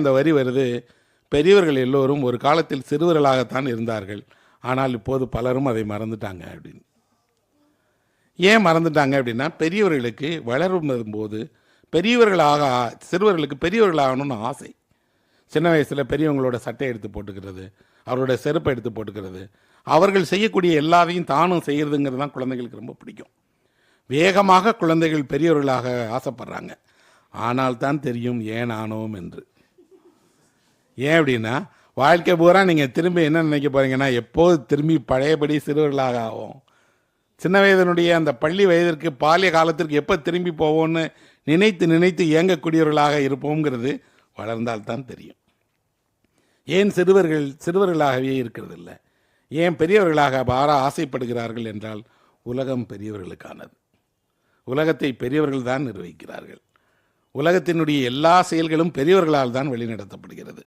இந்த வரி வருது பெரியவர்கள் எல்லோரும் ஒரு காலத்தில் சிறுவர்களாகத்தான் இருந்தார்கள். ஆனால் இப்போது பலரும் அதை மறந்துட்டாங்க அப்படின்னு. ஏன் மறந்துட்டாங்க அப்படின்னா பெரியவர்களுக்கு வளரும் போது பெரியவர்களாக சிறுவர்களுக்கு பெரியவர்களாகணும்னு ஆசை. சின்ன வயசில் பெரியவங்களோட சட்டை எடுத்து போட்டுக்கிறது அவரோட செருப்பை எடுத்து போட்டுக்கிறது. அவர்கள் செய்யக்கூடிய எல்லாத்தையும் தானும் செய்கிறதுங்கிறது தான் குழந்தைகளுக்கு ரொம்ப பிடிக்கும். வேகமாக குழந்தைகள் பெரியவர்களாக ஆசைப்படுறாங்க. ஆனால் தான் தெரியும் ஏன் ஆனோம் என்று. ஏன் அப்படின்னா வாழ்க்கை பூரா நீங்கள் திரும்பி என்ன நினைக்க போறீங்கன்னா எப்போது திரும்பி பழையபடி சிறுவர்களாக ஆகும் சின்ன வயதினுடைய அந்த பள்ளி வயதிற்கு பாலிய காலத்திற்கு எப்போ திரும்பி போவோம்னு நினைத்து நினைத்து இயங்கக்கூடியவர்களாக இருப்போங்கிறது வளர்ந்தால்தான் தெரியும். ஏன் சிறுவர்கள் சிறுவர்களாகவே இருக்கிறது இல்லை ஏன் பெரியவர்களாக மாற ஆசைப்படுகிறார்கள் என்றால் உலகம் பெரியவர்களுக்கானது. உலகத்தை பெரியவர்கள் தான் நிர்வகிக்கிறார்கள். உலகத்தினுடைய எல்லா செயல்களும் பெரியவர்களால் தான் வழிநடத்தப்படுகிறது.